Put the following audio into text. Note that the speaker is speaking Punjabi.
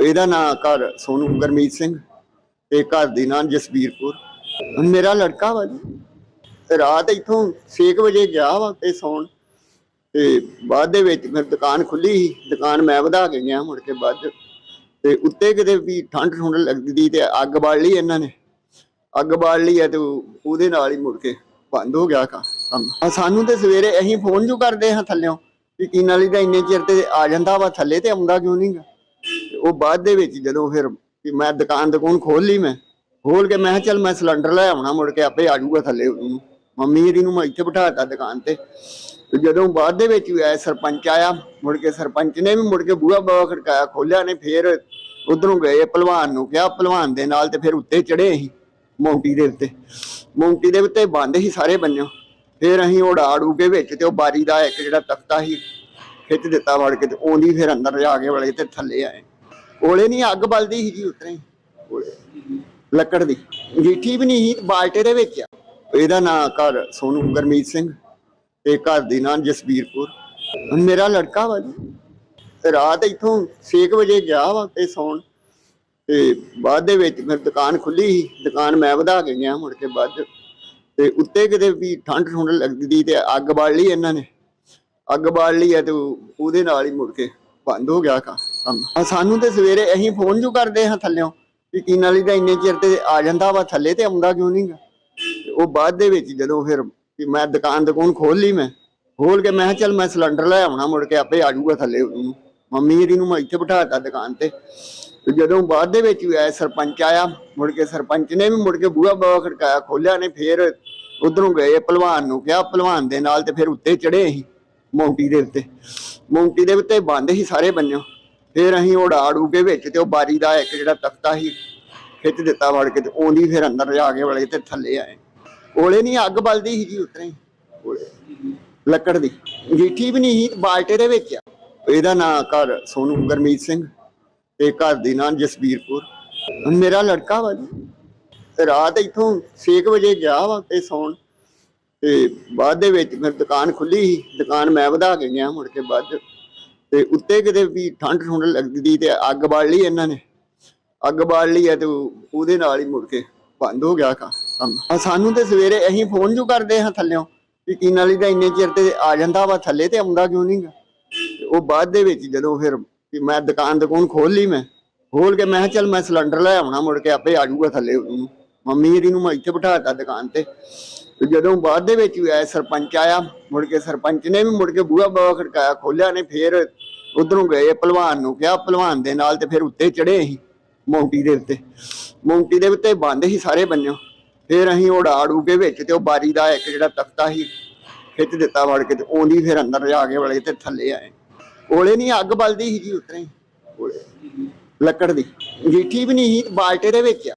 ਇਹਦਾ ਨਾਂ ਘਰ ਸੋਨੂ ਗਰਮੀਤ ਸਿੰਘ ਤੇ ਘਰ ਦੀ ਨਾਂ ਜਸਬੀਰਪੁਰ। ਮੇਰਾ ਲੜਕਾ ਵਾ ਜੀ। ਤੇ ਰਾਤ ਇੱਥੋਂ 6 ਵਜੇ ਗਿਆ ਵਾ ਤੇ ਸੌਣ। ਤੇ ਬਾਅਦ ਦੇ ਵਿੱਚ ਫਿਰ ਦੁਕਾਨ ਖੁੱਲੀ ਸੀ। ਦੁਕਾਨ ਮੈਂ ਵਧਾ ਕੇ ਗਿਆ ਮੁੜ ਕੇ ਬਾਅਦ। 'ਚ। ਤੇ ਉੱਤੇ ਕਿਤੇ ਵੀ ਠੰਡ ਠੁੰਡ ਲੱਗਦੀ ਤੇ ਅੱਗ ਬਾਲ ਲਈ ਇਹਨਾਂ ਨੇ। ਅੱਗ ਬਾਲ ਲਈ ਹੈ ਤੇ ਉਹਦੇ ਨਾਲ ਹੀ ਮੁੜ ਕੇ ਬੰਦ ਹੋ ਗਿਆ ਕਾ- ਕੰਮ। ਸਾਨੂੰ ਤੇ ਸਵੇਰੇ ਅਸੀਂ ਫੋਨ ਜੂ ਕਰਦੇ ਹਾਂ ਥੱਲਿਓਂ ਕਿ ਕੀ ਨਾਲੀ ਦਾ ਇੰਨੇ ਚਿਰ ਤੇ ਆ ਜਾਂਦਾ ਵਾ ਥੱਲੇ ਤੇ ਆਉਂਦਾ ਕਿਉਂ ਨਹੀਂਗਾ ਉਹ ਬਾਅਦ ਦੇ ਵਿੱਚ ਜਦੋਂ ਫਿਰ ਮੈਂ ਦੁਕਾਨ ਦੁਕਾਨ ਖੋਲ ਲਈ ਮੈਂ ਖੋਲ ਕੇ ਮੈਂ ਕਿਹਾ ਚੱਲ ਮੈਂ ਸਿਲੰਡਰ ਲੈ ਆਉਣਾ ਮੁੜ ਕੇ ਆਪੇ ਆ ਜਾਊਗਾ ਥੱਲੇ ਉਹਨੂੰ। ਮੰਮੀ ਇਹਦੀ ਨੂੰ ਮੈਂ ਇੱਥੇ ਬਿਠਾਤਾ ਦੁਕਾਨ ਤੇ। ਜਦੋਂ ਬਾਅਦ ਦੇ ਵਿੱਚ ਵੀ ਆਇਆ ਸਰਪੰਚ ਆਇਆ, ਮੁੜ ਕੇ ਸਰਪੰਚ ਨੇ ਵੀ ਮੁੜ ਕੇ ਬੂਹਾ ਬਾਵਾ ਖੜਕਾਇਆ ਖੋਲਿਆ ਨੇ ਫੇਰ ਉਧਰੋਂ ਗਏ ਪਹਿਲਵਾਨ ਨੂੰ ਕਿਹਾ ਪਹਿਲਵਾਨ ਦੇ ਨਾਲ ਤੇ ਫਿਰ ਉੱਤੇ ਚੜੇ ਅਸੀਂ ਮੌਂਟੀ ਦੇ ਉੱਤੇ। ਮੌਂਟੀ ਦੇ ਉੱਤੇ ਬੰਦ ਸੀ ਸਾਰੇ ਬੰਨਿਓ। ਫਿਰ ਅਸੀਂ ਉਡਾ ਆੜੂ ਕੇ ਵਿੱਚ ਤੇ ਉਹ ਬਾਰੀ ਦਾ ਇੱਕ ਜਿਹੜਾ ਤਖਤਾ ਸੀ, ਖਿੱਚ ਦਿੱਤਾ ਵੜ ਕੇ ਤੇ ਉਹਦੀ ਫਿਰ ਅੰਦਰ ਜਾ ਕੇ ਵੜੇ ਤੇ ਥੱਲੇ ਆਏ। ਕੋਲੇ ਨਹੀਂ, ਅੱਗ ਬਲਦੀ ਸੀ ਜੀ ਉਤਰੇ। ਕੋਲੇ। ਲੱਕੜ ਦੀ। ਗੀਠੀ ਵੀ ਨਹੀਂ ਸੀ, ਬਾਲਟੇ ਦੇ ਵਿੱਚ ਆ। ਇਹਦਾ ਨਾਂ ਘਰ ਸੋਨੂ, ਗਰਮੀਤ ਸਿੰਘ ਤੇ ਘਰ ਦੀ ਨਾਂ ਜਸਬੀਰ ਮੇਰਾ ਲੜਕਾ ਵਾ ਜੀ। ਰਾਤ ਇੱਥੋਂ 6 ਵਜੇ ਗਿਆ ਵਾ ਤੇ ਸੌਣ। ਤੇ ਬਾਅਦ ਦੇ ਵਿੱਚ ਫਿਰ ਦੁਕਾਨ ਖੁੱਲੀ ਸੀ। ਦੁਕਾਨ ਮੈਂ ਵਧਾ ਕੇ ਗਿਆ ਮੁੜ ਕੇ ਬਾਅਦ। 'ਚ। ਤੇ ਉੱਤੇ ਕਿਤੇ ਵੀ ਠੰਡ ਠੁੰਡ ਲੱਗਦੀ ਤੇ ਅੱਗ ਬਾਲ ਲਈ ਇਹਨਾਂ ਨੇ। ਅੱਗ ਬਾਲ ਲਈ ਹੈ ਤੇ ਉਹਦੇ ਨਾਲ ਹੀ ਮੁੜ ਕੇ ਬੰਦ ਹੋ ਗਿਆ ਕਾ- ਕੰਮ ਸਾਨੂੰ ਤੇ ਸਵੇਰੇ ਅਸੀਂ ਫੋਨ ਜੂ ਕਰਦੇ ਹਾਂ ਥੱਲਿਓਂ ਕਿ ਕੀ ਨਾਲੀ ਦਾ ਇੰਨੇ ਚਿਰ ਤੇ ਆ ਜਾਂਦਾ ਵਾ, ਥੱਲੇ ਤੇ ਆਉਂਦਾ ਕਿਉਂ ਨਹੀਂਗਾ ਉਹ ਬਾਅਦ ਦੇ ਵਿੱਚ ਜਦੋਂ ਫਿਰ ਵੀ ਮੈਂ ਦੁਕਾਨ ਦੁਕਾਨ ਖੋਲ ਲਈ ਮੈਂ ਖੋਲ ਕੇ ਮੈਂ ਕਿਹਾ, ਚੱਲ ਮੈਂ ਸਿਲੰਡਰ ਲੈ ਆਉਣਾ ਮੁੜ ਕੇ, ਆਪੇ ਆ ਜਾਊਗਾ ਥੱਲੇ ਉਹਨੂੰ। ਮੰਮੀ ਇਹਦੀ ਨੂੰ ਮੈਂ ਇੱਥੇ ਬਿਠਾਤਾ ਦੁਕਾਨ ਤੇ। ਤੇ ਜਦੋਂ ਬਾਅਦ ਦੇ ਵਿੱਚ ਵੀ ਆਇਆ, ਸਰਪੰਚ ਆਇਆ, ਮੁੜ ਕੇ ਸਰਪੰਚ ਨੇ ਵੀ ਮੁੜ ਕੇ ਬੂਹਾ ਬਾਵਾ ਖੜਕਾਇਆ ਖੋਲਿਆ ਨੇ, ਫੇਰ ਉਧਰੋਂ ਗਏ ਪਹਿਲਵਾਨ ਨੂੰ ਕਿਹਾ ਪਹਿਲਵਾਨ ਦੇ ਨਾਲ ਤੇ ਫਿਰ ਉੱਤੇ ਚੜੇ ਅਸੀਂ, ਮੌਂਟੀ ਦੇ ਉੱਤੇ। ਮੌਂਟੀ ਦੇ ਉੱਤੇ ਬੰਦ ਸੀ ਸਾਰੇ ਬੰਨਿਓ। ਫਿਰ ਅਸੀਂ ਉਡਾ ਆੜੂ ਕੇ ਵਿੱਚ ਤੇ ਉਹ ਬਾਰੀ ਦਾ ਇੱਕ ਜਿਹੜਾ ਤਖਤਾ ਸੀ, ਖਿੱਚ ਦਿੱਤਾ ਵੜ ਕੇ ਤੇ ਉਹਦੀ ਫਿਰ ਅੰਦਰ ਜਾ ਕੇ ਵੜੇ ਤੇ ਥੱਲੇ ਆਏ। ਕੋਲੇ ਨਹੀਂ ਅੱਗ ਬਲਦੀ ਸੀ ਜੀ ਉਤਰੇ ਲੱਕੜ ਦੀ। ਗੀਠੀ ਵੀ ਨਹੀਂ ਸੀ, ਬਾਲਟੇ ਦੇ ਵਿੱਚ ਆ। ਇਹਦਾ ਨਾਂ ਘਰ ਸੋਨੂ, ਗਰਮੀਤ ਸਿੰਘ ਤੇ ਘਰ ਦੀ ਨਾਂ ਜਸਬੀਰਪੁਰ। ਮੇਰਾ ਲੜਕਾ ਵਾ ਜੀ। ਤੇ ਰਾਤ ਇੱਥੋਂ 6 ਵਜੇ ਗਿਆ ਵਾ ਤੇ ਸੌਣ। ਤੇ ਬਾਅਦ ਦੇ ਵਿੱਚ ਫਿਰ ਦੁਕਾਨ ਖੁੱਲੀ ਸੀ, ਦੁਕਾਨ ਮੈਂ ਵਧਾ ਕੇ ਗਿਆ, ਮੁੜ ਕੇ ਬਾਅਦ 'ਚ। ਤੇ ਉੱਤੇ ਕਿਤੇ ਵੀ ਠੰਡ ਠੁੰਡ ਲੱਗਦੀ ਤੇ ਅੱਗ ਬਾਲ ਲਈ ਇਹਨਾਂ ਨੇ। ਅੱਗ ਬਾਲ ਲਈ ਹੈ ਤੇ ਉਹਦੇ ਨਾਲ ਹੀ ਮੁੜ ਕੇ ਬੰਦ ਹੋ ਗਿਆ ਕੰਮ। ਸਾਨੂੰ ਤੇ ਸਵੇਰੇ ਅਸੀਂ ਫੋਨ ਜੂ ਕਰਦੇ ਹਾਂ ਥੱਲਿਓਂ ਕਿ ਕੀ ਨਾਲੀ ਦਾ ਇੰਨੇ ਚਿਰ ਤੇ ਆ ਜਾਂਦਾ ਵਾ ਥੱਲੇ ਤੇ ਆਉਂਦਾ ਕਿਉਂ ਨਹੀਂਗਾ ਉਹ ਬਾਅਦ ਦੇ ਵਿੱਚ ਜਦੋਂ ਫਿਰ ਮੈਂ ਦੁਕਾਨ ਦੁਕਾਨ ਖੋਲ ਲਈ ਮੈਂ ਖੋਲ ਕੇ ਮੈਂ ਕਿਹਾ ਚੱਲ ਮੈਂ ਸਿਲੰਡਰ ਲੈ ਆਉਣਾ ਮੁੜ ਕੇ ਆਪੇ ਆ ਜਾਊਗਾ ਥੱਲੇ ਉਹਨੂੰ। ਮੰਮੀ ਇਹਦੀ ਨੂੰ ਮੈਂ ਇੱਥੇ ਬਿਠਾਤਾ ਦੁਕਾਨ ਤੇ। ਤੇ ਜਦੋਂ ਬਾਅਦ ਦੇ ਵਿੱਚ ਵੀ ਆਇਆ ਸਰਪੰਚ ਆਇਆ, ਮੁੜ ਕੇ ਸਰਪੰਚ ਨੇ ਵੀ ਮੁੜ ਕੇ ਬੂਹਾ ਬਾਵਾ ਖੜਕਾਇਆ ਖੋਲਿਆ ਨੇ ਫੇਰ ਉਧਰੋਂ ਗਏ ਪਹਿਲਵਾਨ ਨੂੰ ਕਿਹਾ ਪਹਿਲਵਾਨ ਦੇ ਨਾਲ ਤੇ ਫਿਰ ਉੱਤੇ ਚੜੇ ਅਸੀਂ ਮੌਂਟੀ ਦੇ ਉੱਤੇ। ਮੌਂਟੀ ਦੇ ਉੱਤੇ ਬੰਦ ਸੀ ਸਾਰੇ ਬੰਨਿਓ। ਫਿਰ ਅਸੀਂ ਉਡਾ ਆੜੂ ਕੇ ਵਿੱਚ ਤੇ ਉਹ ਬਾਰੀ ਦਾ ਇੱਕ ਜਿਹੜਾ ਤਖਤਾ ਸੀ, ਖਿੱਚ ਦਿੱਤਾ ਵੜ ਕੇ ਤੇ ਉਹਦੀ ਫਿਰ ਅੰਦਰ ਜਾ ਕੇ ਵੜੇ ਤੇ ਥੱਲੇ ਆਏ। ਕੋਲੇ ਨਹੀਂ ਅੱਗ ਬਲਦੀ ਸੀ ਜੀ ਉਤਰੇ ਲੱਕੜ ਦੀ। ਗੀਠੀ ਵੀ ਨਹੀਂ ਸੀ, ਬਾਲਟੇ ਦੇ ਵਿੱਚ